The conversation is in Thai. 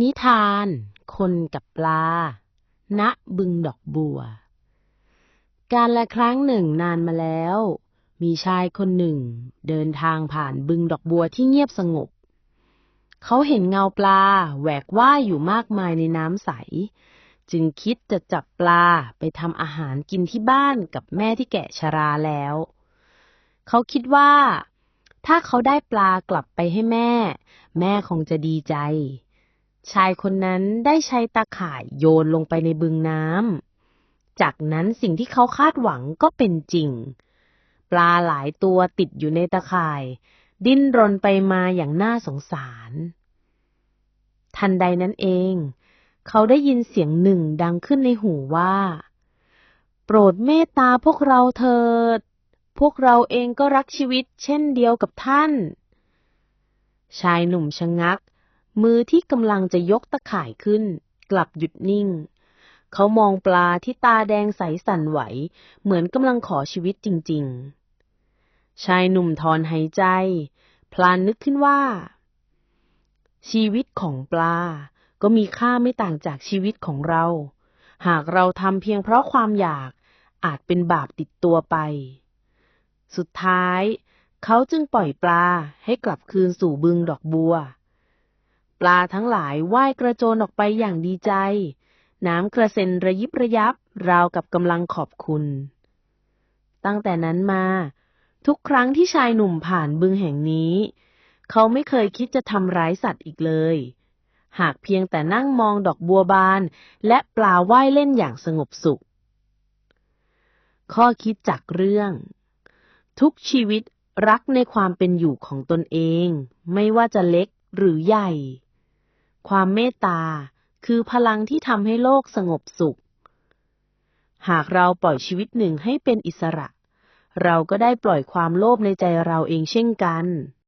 นิทาน คนกับปลา ณ บึงดอกบัว การละครั้งหนึ่งนานมาแล้ว มีชายคนหนึ่ง เดินทางผ่านบึงดอกบัวที่เงียบสงบ เขาเห็นเงาปลาแหวกว่ายอยู่มากมายในน้ำใส จึงคิดจะจับปลาไปทำอาหารกินที่บ้านกับแม่ที่แก่ชราแล้ว เขาคิดว่า ถ้าเขาได้ปลากลับไปให้แม่ แม่คงจะดีใจ ชายคนนั้นได้ใช้ตาข่ายโยนลงไปในบึงน้ำ จากนั้นสิ่งที่เขาคาดหวังก็เป็นจริง ปลาหลายตัวติดอยู่ในตาข่าย ดิ้นรนไปมาอย่างน่าสงสาร ทันใดนั้นเอง เขาได้ยินเสียงหนึ่งดังขึ้นในหูว่า โปรดเมตตาพวกเราเถิด พวกเราเองก็รักชีวิตเช่นเดียวกับท่าน ชายหนุ่มชะงัก มือที่กำลังจะยกตะข่ายขึ้น กลับหยุดนิ่ง เขามองปลาที่ตาแดงใสสั่นไหว เหมือนกำลังขอชีวิตจริง ๆ ชายหนุ่มถอนหายใจ พลานนึกขึ้นว่า ชีวิตของปลาก็มีค่าไม่ต่างจากชีวิตของเรา หากเราทำเพียงเพราะความอยากอาจเป็นบาปติดตัวไป สุดท้าย เขาจึงปล่อยปลาให้กลับคืนสู่บึงดอกบัว ปลาทั้งหลายว่ายกระโจนออกไปอย่างดีใจ น้ำกระเซ็นระยิบระยับ ราวกับกำลังขอบคุณ ตั้งแต่นั้นมา ทุกครั้งที่ชายหนุ่มผ่านบึงแห่งนี้ เขาไม่เคยคิดจะทำร้ายสัตว์อีกเลย หากเพียงแต่นั่งมองดอกบัวบาน และปลาว่ายเล่นอย่างสงบสุข ข้อคิดจากเรื่อง ทุกชีวิตรักในความเป็นอยู่ของตนเอง ไม่ว่าจะเล็กหรือใหญ่ ความเมตตาคือพลังที่ทำให้โลกสงบสุข หากเราปล่อยชีวิตหนึ่งให้เป็นอิสระ เราก็ได้ปล่อยความโลภในใจเราเองเช่นกัน